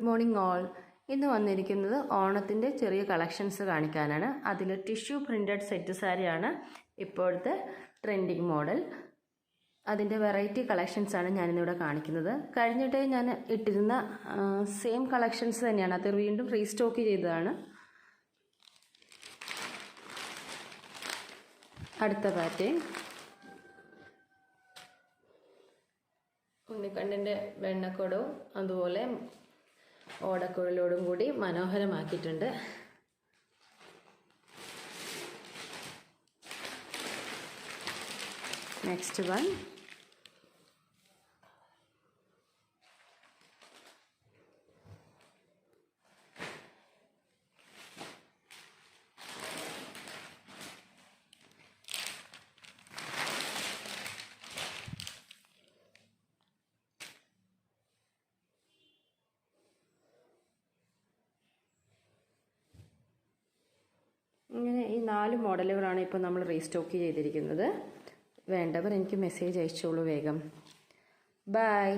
Morning all ഇന്ന് വന്നിരിക്കുന്നത് ഓണത്തിന്റെ ചെറിയ കളക്ഷൻസ് കാണിക്കാനാണ്. അതിൽ ടിഷ്യൂ പ്രിന്റഡ് സെറ്റ് സാരിയാണ് ഇപ്പോഴത്തെ ട്രെൻഡിങ് മോഡൽ അതിന്റെ വെറൈറ്റി കളക്ഷൻസാണ് ഞാനിന്നിവിടെ കാണിക്കുന്നത്. കഴിഞ്ഞിട്ട് ഞാൻ ഇട്ടിരുന്ന സെയിം കളക്ഷൻസ് തന്നെയാണ്. അത് വീണ്ടും റീസ്റ്റോക്ക് ചെയ്തതാണ്. അടുത്ത പാറ്റേൺ ഉണ്ണിക്കണ്ണിന്റെ വെണ്ണക്കൊടവും അതുപോലെ ഓടക്കുഴലോടും കൂടി മനോഹരമാക്കിയിട്ടുണ്ട്. നെക്സ്റ്റ് വൺ നാല് മോഡലുകളാണ് ഇപ്പോൾ നമ്മൾ റീസ്റ്റോക്ക് ചെയ്തിരിക്കുന്നത്. വേണ്ടവർ എനിക്ക് മെസ്സേജ് അയച്ചോളൂ വേഗം. ബൈ.